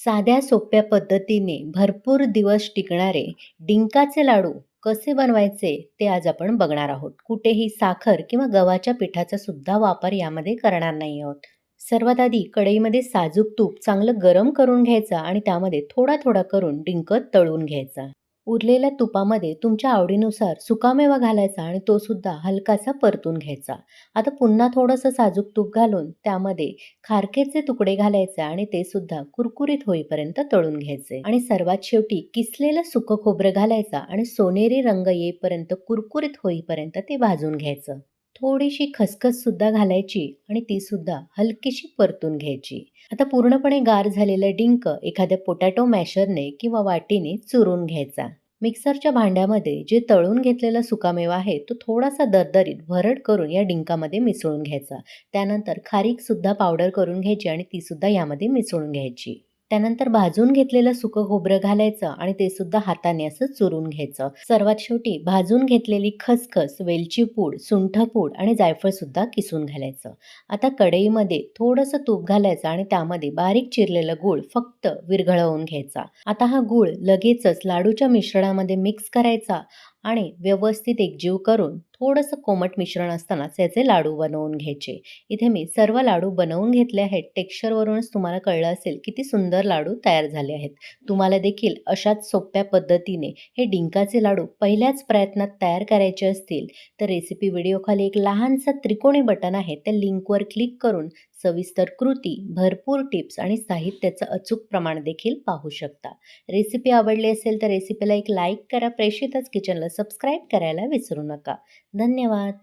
साध्या सोप्या पद्धतीने भरपूर दिवस टिकणारे डिंकाचे लाडू कसे बनवायचे ते आज आपण बघणार आहोत. कुठेही साखर किंवा गव्हाच्या पिठाचा सुद्धा वापर यामध्ये करणार नाही आहोत. सर्वात आधी कढईमध्ये साजूक तूप चांगलं गरम करून घ्यायचं आणि त्यामध्ये थोडा थोडा करून डिंक तळून घ्यायचा. उरलेल्या तुपामध्ये तुमच्या आवडीनुसार सुकामेवा घालायचा आणि तो सुद्धा हलकासा परतून घ्यायचा. आता पुन्हा थोडंसं साजूक तूप घालून त्यामध्ये खारकेचे तुकडे घालायचे आणि ते सुद्धा कुरकुरीत होईपर्यंत तळून घ्यायचे. आणि सर्वात शेवटी किसलेलं सुकं खोबरं घालायचं आणि सोनेरी रंग येईपर्यंत कुरकुरीत होईपर्यंत ते भाजून घ्यायचं. थोडीशी खसखस सुद्धा घालायची आणि ती सुद्धा हलकीशी परतून घ्यायची. आता पूर्णपणे गार झालेलं डिंक एखाद्या पोटॅटो मॅशरने किंवा वाटीने चुरून घ्यायचा. मिक्सरच्या भांड्यामध्ये जे तळून घेतलेला सुकामेवा आहे तो थोडासा दरदरीत भरड करून या डिंकामध्ये मिसळून घ्यायचा. त्यानंतर खारीकसुद्धा पावडर करून घ्यायची आणि तीसुद्धा यामध्ये मिसळून घ्यायची. त्यानंतर भाजून घेतलेलं सुकं खोबरं घालायचं आणि ते सुद्धा हाताने असं चुरून घ्यायचं. सर्वात शेवटी भाजून घेतलेली खसखस वेलची पूड सुंठ पूड आणि जायफळ सुद्धा किसून घालायचं. आता कढईमध्ये थोडंसं तूप घालायचं आणि त्यामध्ये बारीक चिरलेलं गूळ फक्त विरघळवून घ्यायचा. आता हा गूळ लगेचच लाडूच्या मिश्रणामध्ये मिक्स करायचा आणि व्यवस्थित एकजीव करून थोडंसं कोमट मिश्रण असतानाच याचे लाडू बनवून घ्यायचे. इथे मी सर्व लाडू बनवून घेतले आहेत. टेक्स्चरवरूनच तुम्हाला कळलं असेल किती सुंदर लाडू तयार झाले आहेत. तुम्हाला देखील अशाच सोप्या पद्धतीने हे डिंकाचे लाडू पहिल्याच प्रयत्नात तयार करायचे असतील तर रेसिपी व्हिडिओखाली एक लहानसा त्रिकोणी बटन आहे. त्या लिंकवर क्लिक करून सविस्तर कृती भरपूर टिप्स आणि साहित्याचं अचूक प्रमाण देखील पाहू शकता. रेसिपी आवडली असेल तर रेसिपीला एक लाईक करा प्रेषितच किचनला सबस्क्राईब करायला विसरू नका. धन्यवाद!